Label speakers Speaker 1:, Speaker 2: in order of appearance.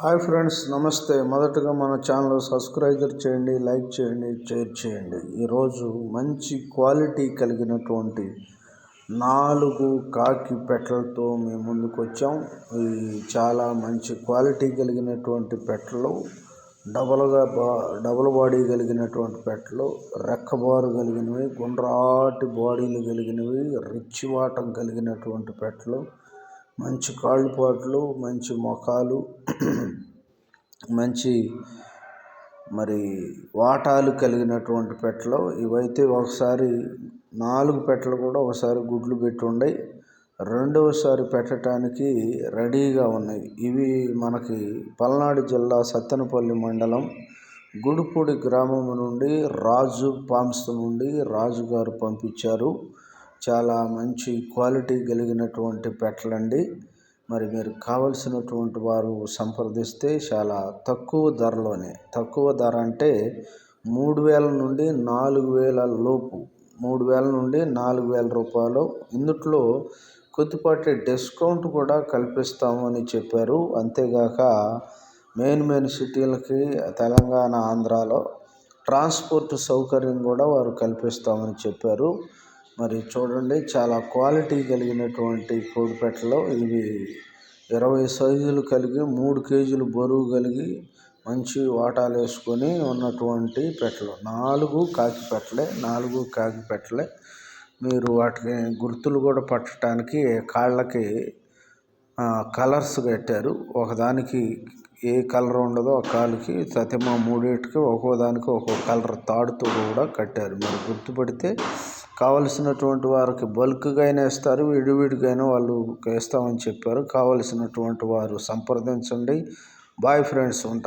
Speaker 1: Hi friends నమస్తే. మొదటగా మన ఛానల్ సబ్స్క్రైబర్ చేయండి లైక్ చేయండి షేర్ చేయండి. ఈరోజు మంచి క్వాలిటీ కలిగినటువంటి నాలుగు కాకి పెట్టలతో మేము ముందుకు వచ్చాం. ఇవి చాలా మంచి క్వాలిటీ కలిగినటువంటి పెట్టలు డబల్గా బా డబల్ బాడీ కలిగినటువంటి పెట్టలు రెక్కబారు కలిగినవి గుండ్రాటి బాడీలు కలిగినవి రిచ్ వాటం కలిగినటువంటి పెట్టలు మంచి కాళ్ళుపాట్లు మంచి మొఖాలు మంచి మరి వాటాలు కలిగినటువంటి పెట్టలు. ఇవైతే ఒకసారి నాలుగు పెట్టలు కూడా ఒకసారి గుడ్లు పెట్టి రెండవసారి పెట్టడానికి రెడీగా ఉన్నాయి. ఇవి మనకి పల్నాడు జిల్లా సత్తెనపల్లి మండలం గుడిపూడి గ్రామం నుండి రాజు పామ్స్ నుండి రాజుగారు పంపించారు. చాలా మంచి క్వాలిటీ కలిగినటువంటి పెట్టలండి. మరి మీరు కావలసినటువంటి వారు సంప్రదిస్తే చాలా తక్కువ ధరలోనే. తక్కువ ధర అంటే మూడు వేల నుండి నాలుగు వేల లోపు. మూడు వేల నుండి నాలుగు వేల రూపాయలు. ఇందుట్లో కొద్దిపాటి డిస్కౌంట్ కూడా కల్పిస్తామని చెప్పారు. అంతేగాక మెయిన్ మెయిన్ సిటీలకి తెలంగాణ ఆంధ్రాలో ట్రాన్స్పోర్ట్ సౌకర్యం కూడా వారు కల్పిస్తామని చెప్పారు. మరి చూడండి చాలా క్వాలిటీ కలిగినటువంటి కోడిపెట్టలు ఇవి ఇరవై సైజులు కలిగి మూడు కేజీలు బరువు కలిగి మంచి వాటాలు వేసుకొని ఉన్నటువంటి పెట్టలు. నాలుగు కాకి పెట్టలే నాలుగు కాకి పెట్టలే. మీరు వాటికి గుర్తులు కూడా పట్టడానికి కాళ్ళకి కలర్స్ కట్టారు ఒకదానికి ఏ కలర్ ఉండదో ఆ కాలుకి సత్యమ మూడింటికి ఒక్కో దానికి ఒక్కో కలర్ తాడుతో కూడా కట్టారు. మీరు గుర్తుపడితే కావలసినటువంటి వారికి బల్క్గా అయినా ఇస్తారు విడివిడిగానే వాళ్ళు వేస్తామని చెప్పారు. కావలసినటువంటి వారు సంప్రదించండి. బాయ్ ఫ్రెండ్స్ ఉంటారు.